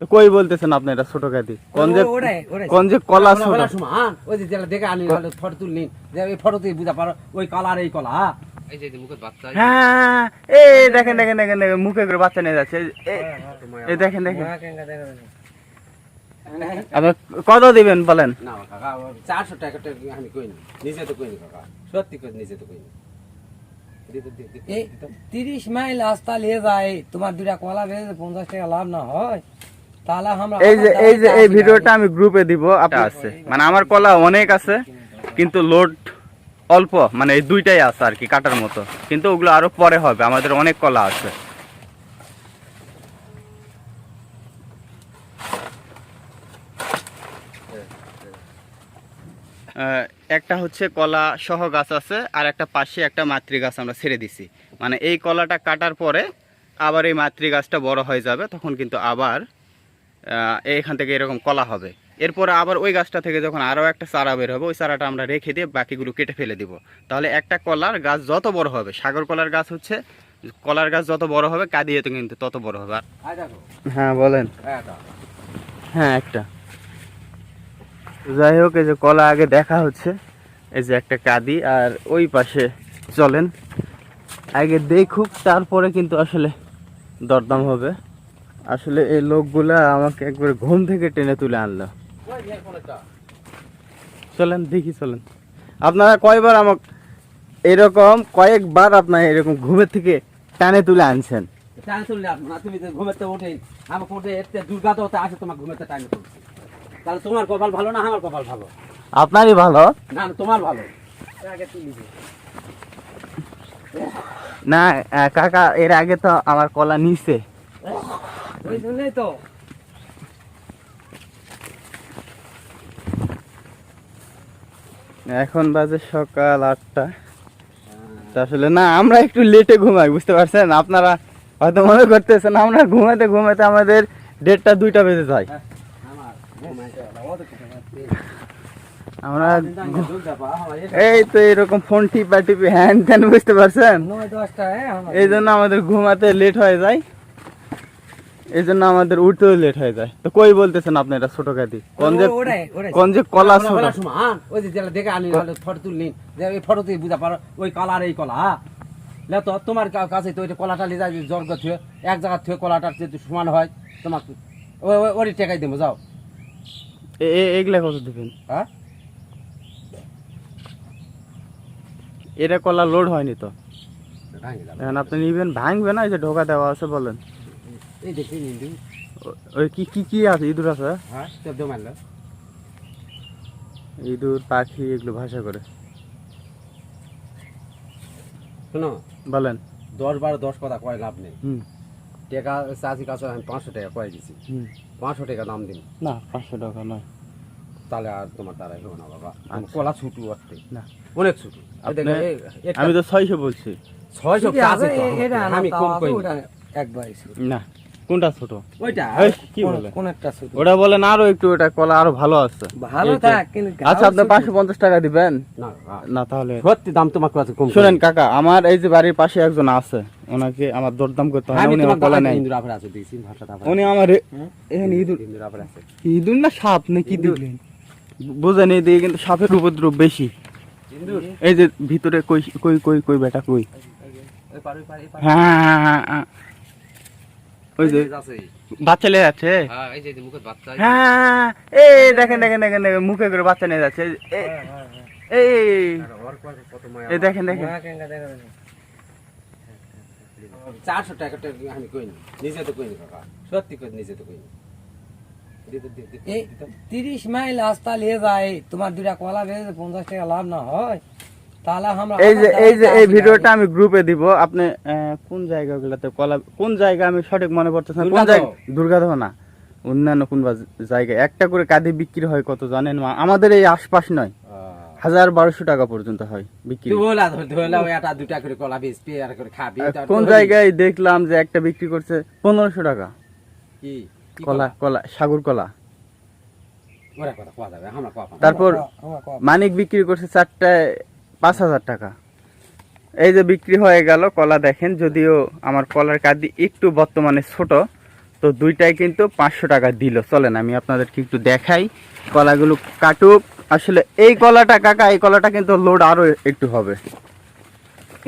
তো কই বলতেছেন আপনি এটা ছোট কাদি কোন যে। কোন যে কলা ছোট? হ্যাঁ, ওই যে যেটা দেখে আনি হলো ফটো তুলনি। যে এই ফটো তুই বুঝা পারো ওই কালার এই কলা হ্যাঁ? এই যে মুখের বাচ্চা হ্যাঁ এই দেখেন দেখেন দেখেন দেখেন মুখে করে বাচ্চা নিয়ে যাচ্ছে। এই- দেখেন দেখেন। আপনি কত দিবেন বলেন? না কাকা ও চারশো টাকাটা আমি কইনি। নিজে তো কইনি কাকা। সত্যি কই নিজে তো এই দিতে। তিরিশ মাইল রাস্তা নিয়ে যায় তোমার দুটা কলা বেঁধে পঞ্চাশ টাকা লাভ না হয়? এই যে এই যে এই ভিডিওটা আমি গ্রুপে দিব আপনার আছে। মানে আমার কলা অনেক আছে কিন্তু লোড অল্প মানে এই দুইটাই আছে আর কি কাটার মতো। কিন্তু ওগুলো আরও পরে হবে আমাদের অনেক কলা আছে। আহ, একটা হচ্ছে কলা সহ গাছ আছে আর একটা পাশে একটা মাতৃ গাছ আমরা ছেড়ে দিছি। মানে এই কলাটা কাটার পরে আবার এই মাতৃ গাছটা বড় হয়ে যাবে তখন কিন্তু আবার আহ, এইখান থেকে এরকম কলা হবে। এরপরে আবার ওই গাছটা থেকে যখন আরও একটা চারা বের হবে ওই চারাটা আমরা রেখে দিয়ে বাকিগুলো কেটে ফেলে দিব। তাহলে একটা কলার গাছ যত বড় হবে সাগর কলার গাছ হচ্ছে কলার গাছ যত বড় হবে কাঁদিয়ে তো কিন্তু তত বড় হবে। আর হ্যাঁ বলেন। হ্যাঁ হ্যাঁ একটা। যাই হোক এই যে কলা আগে দেখা হচ্ছে এই যে একটা কাদি আর ওই পাশে চলেন। আগে দেখুক তারপরে কিন্তু আসলে দরদাম হবে। আসলে এই লোকগুলা আমাকে একবার ঘুম থেকে টেনে তুলে আনলো। চলেন দেখি চলেন। আপনারা কয়বার আমাকে এরকম কয়েকবার আপনার এরকম ঘুমের থেকে টানে তুলে আনছেন? টাইম তুললে আসব তুমি ঘুমেতে উঠে আমাকে উঠে এতে দুর্গা তো আসে তোমার ঘুমেতে টাইম তুলছি। তাহলে তোমার কপাল ভালো না আমার কপাল ভালো? আপনারই ভালো? না তোমার ভালো। না কাকা এর আগে তো আমার কলা নিছে। ওই জন্যই তো এখন বাজে সকাল আটটা। আসলে না আমরা একটু লেটে ঘুমাই বুঝতে পারছেন? আপনারা হয়তো মনে করতেছেন আমরা ঘুমাতে ঘুমাতে আমাদের দেড়টা দুইটা বেজে যায়। আমার এই তো এরকম ফোন টিপা টিপি হ্যান ত্যান বুঝতে পারছেন? হ্যাঁ আমার এই জন্য আমাদের ঘুমাতে লেট হয়ে যায়। এই জন্য আমাদের উঠতেও লেট হয়ে যায়। তো কই বলতেছেন আপনি এটা ছোট কোন যে কোন যে কলা ছোট ওই যে যেটা দেখে আনি ফটো তুলনি যে এই ফটো তুই বুঝা পারো ওই কালার এই কলা? লে তো তোমার কাছে তো কলাটা যায় জর্গ থুয়ে এক জায়গা থুয়ে কলাটার যদি সমান হয় তোমাকে ওই ওই- টেকাই দেবো যাও। এগুলা কত দিবেন? হ্যাঁ এটা কলা লোড হয়নি তো। আপনি নিবেন ভাঙবে না এই যে ঢোকা দেওয়া আছে বলেন। এই দেখি নিন্দু ওই কি কি কি আছে? ইঁদুর আছে হ্যাঁ? শব্দ মারলো। ইঁদুর পাখি এগুলো ভাষা করে। শোনো বলেন। দশ বারো দশ কথা কয় লাভ নেই। হুম। টাকা চাষি কাছে আমি পাঁচশো টাকা কয়ে দিছি। পাঁচশো টাকা দাম দিন। না পাঁচশো টাকা নয়। তাহলে আর তোমার দ্বারাই হবে না বাবা। আচ্ছা। কলা ছুটু আসতে। না। অনেক ছুটু। আমি তো ছয়শো বলছি। ছয়শো আমি কম ওটা একবার না। কোনটা ছোট? ওইটা। কি বলে? কোন একটা শুধু ওটা বলেন আরও একটু ওটা কলা আরও ভালো আছে। ভালো থাক কিন্তু আচ্ছা আপনি গাও পাঁচশো পঞ্চাশ টাকা দিবেন? না না। তাহলে সত্যি দাম তোমার কাছে কম শোনেন কাকা আমার এই যে বাড়ির পাশে একজন আছে ওনাকে আমার দরদাম করতে হয় উনি আমার ইন্দুর আফরে আছে দিয়েছি ভাষা দাদা উনি আমার এখানে ইঁদুর ইন্দুর আফরে আছে। ইঁদুর না সাপ না কি ইঁদুর। দিলেন? বুঝেন এদিকে কিন্তু সাপের উপদ্রব বেশি। ইন্দুর? এই যে ভিতরে কই কই কই কই বেটা কই? এই পার হ্যাঁ হ্যাঁ, হ্যাঁ, হ্যাঁ। ওই যে বাচ্চা নিয়ে যাচ্ছে? হ্যাঁ এই যে মুখের বাচ্চা হ্যাঁ এই দেখেন দেখেন দেখেন দেখেন মুখে করে বাচ্চা নিয়ে যাচ্ছে। এই- এই- এই এই, ওর কত- কত মায়া এই দেখেন দেখেন। মায়া কেঙ্গা দেখা যাবে। চারশো টাকাটা আমি কইনি নিজে তো কইনি সত্যি কই নিজে তো কইনি তিরিশ মাইল রাস্তা নিয়ে যায় তোমার দুটা কলা বেঁধে পঞ্চাশ টাকা লাভ না হয়? এই যে এই যে এই ভিডিওটা আমি গ্রুপে দিব। আপনি কোন জায়গাগুলোতে কলা কোন জায়গা আমি সঠিক মনে পড়তেছে কোন জায়গা দুর্গাদহ না অন্যান্য কোন জায়গায়। একটা করে কাঁদি বিক্রি হয় কত জানেন আমাদের এই আশপাশ নয়। হাজার বারোশো টাকা পর্যন্ত হয় বিক্রি। তুই বলা ধরলা ওই একটা দুটা করে কলা আর করে খাবি কোন জায়গায় দেখলাম যে একটা বিক্রি করছে পনেরোশো টাকা। কি? কলা কলা? সাগর কলা। তারপর মানিক বিক্রি করছে চারটায় পাঁচ হাজার টাকা। এই যে বিক্রি হয়ে গেল কলা দেখেন, যদিও আমার কলার কাদি একটু বর্তমানে ছোট, তো দুইটাই কিন্তু পাঁচশো টাকা দিল। চলেন, আমি আপনাদেরকে একটু দেখাই কলাগুলো কাটুক। আসলে এই কলাটা কাকা, এই কলাটা কিন্তু লোড আরও একটু হবে।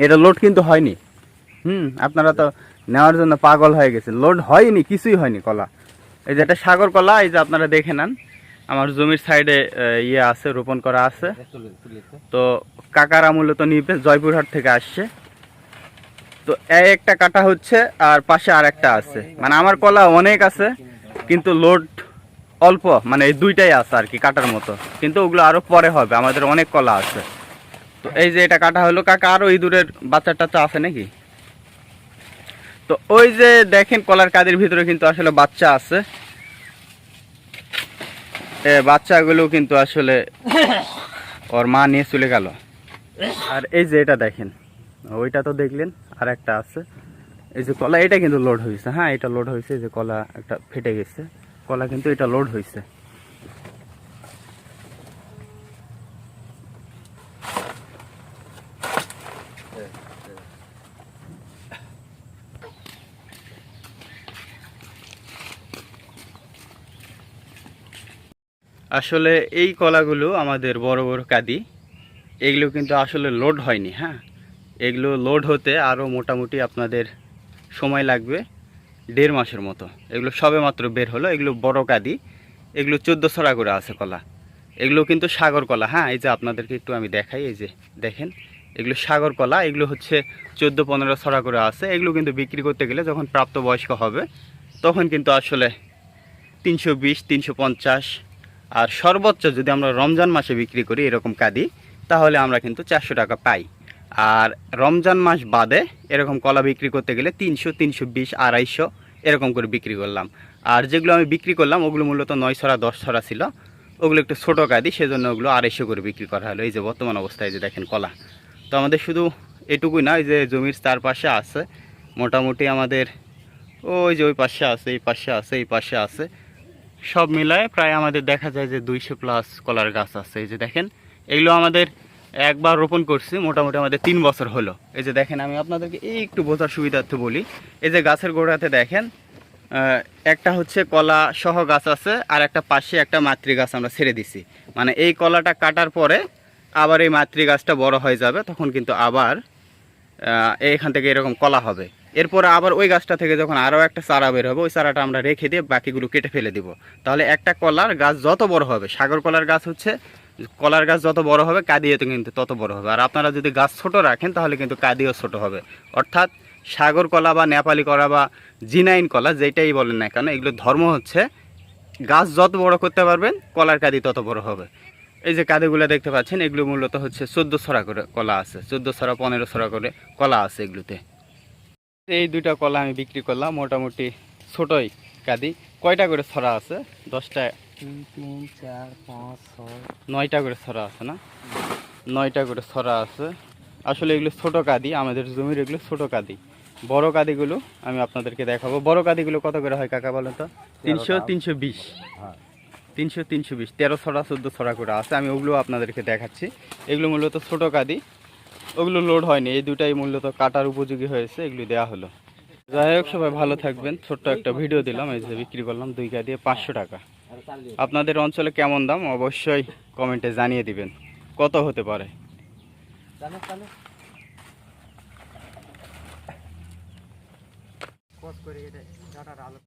এটা লোড কিন্তু হয়নি। হুম, আপনারা তো নেওয়ার জন্য পাগল হয়ে গেছে লোড হয়নি, কিছুই হয়নি কলা। এই যে একটা সাগর কলা, এই যে আপনারা দেখে নেন। আমার জমির সাইডে ইয়ে আছে রোপণ করা আছে। তো কাকারা মূলত নিবে জয়পুরহাট থেকে আসছে। তো এই একটা কাটা হচ্ছে আর পাশে আর একটা আছে। মানে আমার কলা অনেক আছে কিন্তু লোড অল্প মানে এই দুইটাই আছে আর কি কাটার মতো। কিন্তু ওগুলো আরও পরে হবে আমাদের অনেক কলা আছে। তো এই যে এটা কাটা হলো কাকা আরও ইঁদুরের বাচ্চা টাচ্চা আছে নাকি? তো ওই যে দেখেন কলার কাদের ভিতরে কিন্তু আসলে বাচ্চা আছে। বাচ্চাগুলো কিন্তু আসলে ওর মা নিয়ে চলে গেল। আর এই যে এটা দেখেন, ওইটা তো দেখলেন আর একটা আছে। এই যে কলা, এটা কিন্তু লোড হয়েছে হ্যাঁ এটা লোড হয়েছে যে কলা একটা ফেটে গেছে। কলা কিন্তু এটা লোড হয়েছে আসলে এই কলাগুলো আমাদের বড় বড় কাদি। এগুলো কিন্তু আসলে লোড হয়নি হ্যাঁ? এগুলো লোড হতে আরও মোটামুটি আপনাদের সময় লাগবে দেড় মাসের মতো। এগুলো সবে মাত্র বের হলো, এগুলো বড় কাদি। এগুলো চোদ্দ ছড়া করে আছে কলা। এগুলো কিন্তু সাগর কলা হ্যাঁ? এই যে আপনাদেরকে একটু আমি দেখাই, এই যে দেখেন। এগুলো সাগর কলা, এগুলো হচ্ছে চোদ্দ পনেরো ছড়া করে আছে। এগুলো কিন্তু বিক্রি করতে গেলে যখন প্রাপ্তবয়স্ক হবে, তখন কিন্তু আসলে তিনশো বিশ, তিনশো পঞ্চাশ আর সর্বোচ্চ যদি আমরা রমজান মাসে বিক্রি করি এরকম কাদি, তাহলে আমরা কিন্তু চারশো টাকা পাই। আর রমজান মাস বাদে এরকম কলা বিক্রি করতে গেলে তিনশো তিনশো বিশ, আড়াইশো এরকম করে বিক্রি করলাম। আর যেগুলো আমি বিক্রি করলাম, ওগুলো মূলত নয় ছড়া, দশ ছড়া ছিল। ওগুলো একটু ছোটো কাদি, সেজন্য ওগুলো আড়াইশো করে বিক্রি করা হলো। এই যে বর্তমান অবস্থায় যে দেখেন কলা। তো আমাদের শুধু এটুকুই না, এই যে জমির চারপাশে আছে, মোটামুটি আমাদের ওই যে ওই পাশে আছে, এই পাশে আছে, এই পাশে আছে। সব মিলায় প্রায় আমাদের দেখা যায় যে দুইশো প্লাস কলার গাছ আছে। এই যে দেখেন এগুলো আমাদের একবার রোপণ করছি, মোটামুটি আমাদের তিন বছর হলো। এই যে দেখেন, আমি আপনাদেরকে এই একটু বোঝার সুবিধার্থে বলি। এই যে গাছের গোড়াতে দেখেন একটা হচ্ছে কলা সহ গাছ আছে, আর একটা পাশে একটা মাতৃ গাছ আমরা ছেড়ে দিছি। মানে এই কলাটা কাটার পরে আবার এই মাতৃ গাছটা বড় হয়ে যাবে, তখন কিন্তু আবার এখান থেকে এরকম কলা হবে। এরপরে আবার ওই গাছটা থেকে যখন আরও একটা চারা বের হবে, ওই চারাটা আমরা রেখে দিয়ে বাকিগুলো কেটে ফেলে দিব। তাহলে একটা কলার গাছ যত বড় হবে, সাগর কলার গাছ হচ্ছে, কলার গাছ যত বড় হবে কাদিও তো কিন্তু তত বড় হবে। আর আপনারা যদি গাছ ছোট রাখেন, তাহলে কিন্তু কাদিও ছোট হবে। অর্থাৎ সাগর কলা বা নেপালি কলা বা জিনাইন কলা, যেটাই বলেন না কেন এগুলো ধর্ম হচ্ছে গাছ যত বড় করতে পারবেন, কলার কাদি তত বড় হবে। এই যে কাদিগুলো দেখতে পাচ্ছেন, এগুলো মূলত হচ্ছে চোদ্দ ছড়া করে কলা আছে, চোদ্দ ছড়া, পনেরো ছড়া করে কলা আছে এগুলোতে। এই দুইটা কলা আমি বিক্রি করলাম মোটামুটি ছোটই কাদি কয়টা করে ছড়া আছে? দশটা তিন চার পাঁচ ছয়। নয়টা করে ছড়া আছে না? নয়টা করে ছড়া আছে। আসলে এগুলো ছোট কাদি আমাদের জমির এগুলো ছোট কাদি বড় কাদিগুলো আমি আপনাদেরকে দেখাবো। বড় কাদিগুলো কত করে হয় কাকা বলেন তো? তিনশো তিনশো বিশ। হ্যাঁ। তিনশো তিনশো বিশ। তেরো ছড়া চোদ্দ ছড়া করে আছে। আমি ওগুলো আপনাদেরকে দেখাচ্ছি। এগুলো মূলত ছোট কাদি ওগুলো লোড হয়নি। এই দুটাই মূলত কাটার উপযোগী হয়েছে, এগুলো দেওয়া হলো। যাই হোক, সবাই ভালো থাকবেন। ছোট্ট একটা ভিডিও দিলাম, এই যে বিক্রি করলাম দুই গা দিয়ে পাঁচশো টাকা। আপনাদের অঞ্চলে কেমন দাম? অবশ্যই কমেন্টে জানিয়ে দিবেন। কত হতে পারে?